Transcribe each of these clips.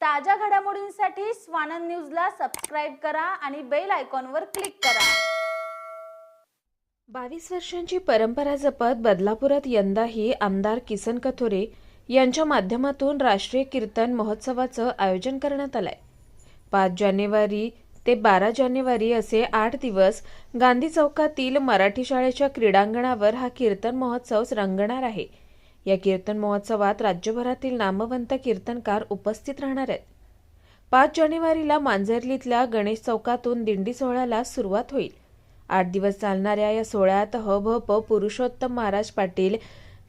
ताज्या घडामोडींसाठी स्वानंद न्यूजला सबस्क्राईब करा आणि बेल आयकॉनवर क्लिक करा. बावीस वर्षांची परंपरा जपत बदलापुरात यंदाही आमदार किसन कथोरे यांच्या माध्यमातून राष्ट्रीय कीर्तन महोत्सवाचं आयोजन करण्यात आलंय. पाच जानेवारी ते बारा जानेवारी असे आठ दिवस गांधी चौकातील मराठी शाळेच्या क्रीडांगणावर हा कीर्तन महोत्सव रंगणार आहे. या कीर्तन महोत्सवात राज्यभरातील नामवंत कीर्तनकार उपस्थित राहणार आहेत. पाच जानेवारीला मांजर्लीतल्या गणेश चौकातून दिंडी सोहळ्याला सुरुवात होईल. आठ दिवस चालणाऱ्या या सोहळ्यात ह भ प पुरुषोत्तम महाराज पाटील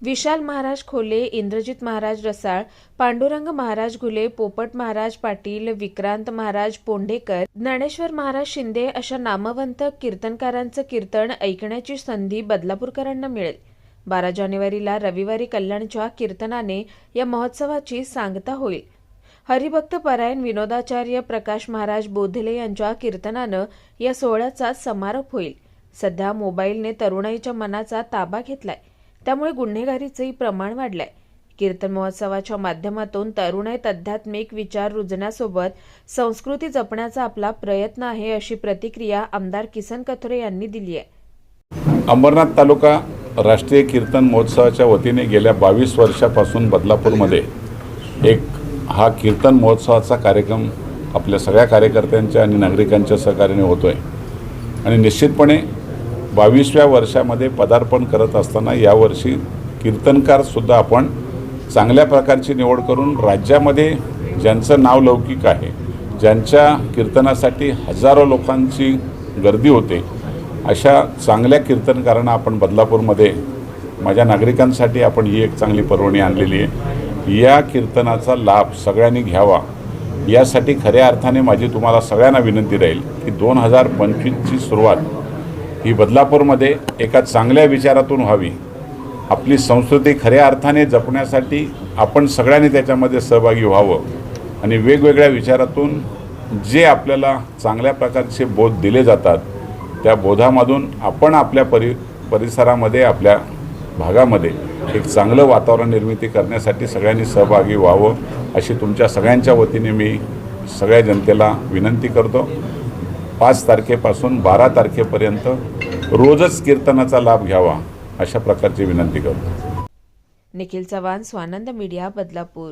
विशाल महाराज खोले इंद्रजित महाराज रसाळ पांडुरंग महाराज घुले पोपट महाराज पाटील विक्रांत महाराज पोंडेकर ज्ञानेश्वर महाराज शिंदे अशा नामवंत कीर्तनकारांचं कीर्तन ऐकण्याची संधी बदलापूरकरांना मिळेल. बारा जानेवारीला रविवारी कल्याणच्या कीर्तनाने या महोत्सवाची सांगता होईल. हरिभक्त परायण विनोदाचार्य प्रकाश महाराज बोधले यांच्या कीर्तनानं या सोहळ्याचा समारोप होईल. सध्या मोबाईलने तरुणाईच्या मनाचा ताबा घेतलाय. त्यामुळे गुन्हेगारीचंही प्रमाण वाढलंय. कीर्तन महोत्सवाच्या माध्यमातून तरुणाईत आध्यात्मिक विचार रुजण्यासोबत संस्कृती जपण्याचा आपला प्रयत्न आहे अशी प्रतिक्रिया आमदार किसन कथोरे यांनी दिली आहे. अंबरनाथ तालुका राष्ट्रीय कीर्तन महोत्सवाच्या वतीने गेल्या बावीस वर्षापासून बदलापूरमध्ये एक हा कीर्तन महोत्सवाचा कार्यक्रम आपल्या सगळ्या कार्यकर्त्यांच्या आणि नागरिकांच्या सहकार्याने होतो आहे आणि निश्चितपणे बावीसव्या वर्षामध्ये पदार्पण करत असताना यावर्षी कीर्तनकारसुद्धा आपण चांगल्या प्रकारची निवड करून राज्यामध्ये ज्यांचं नाव लौकिक आहे ज्यांच्या कीर्तनासाठी हजारो लोकांची गर्दी होते अशा चांगल्या कीर्तनकारांना आपण बदलापूरमध्ये माझ्या नागरिकांसाठी आपण ही एक चांगली पर्वणी आणलेली आहे. या कीर्तनाचा लाभ सगळ्यांनी घ्यावा. यासाठी खऱ्या अर्थाने माझी तुम्हाला सगळ्यांना विनंती राहील की दोन हजार पंचवीसची सुरुवात ही बदलापूरमध्ये एका चांगल्या विचारातून व्हावी. आपली संस्कृती खऱ्या अर्थाने जपण्यासाठी आपण सगळ्यांनी त्याच्यामध्ये सहभागी व्हावं आणि वेगवेगळ्या विचारातून जे आपल्याला चांगल्या प्रकारचे बोध दिले जातात त्या बोधामधून आपण आपल्या परि परिसरामध्ये आपल्या भागामध्ये एक चांगलं वातावरण निर्मिती करण्यासाठी सगळ्यांनी सहभागी व्हावं अशी तुमच्या सगळ्यांच्या वतीने मी सगळ्या जनतेला विनंती करतो. पाच तारखेपासून बारा तारखेपर्यंत रोजच कीर्तनाचा लाभ घ्यावा अशा प्रकारची विनंती करतो. निखिल चव्हाण स्वानंद मीडिया बदलापूर.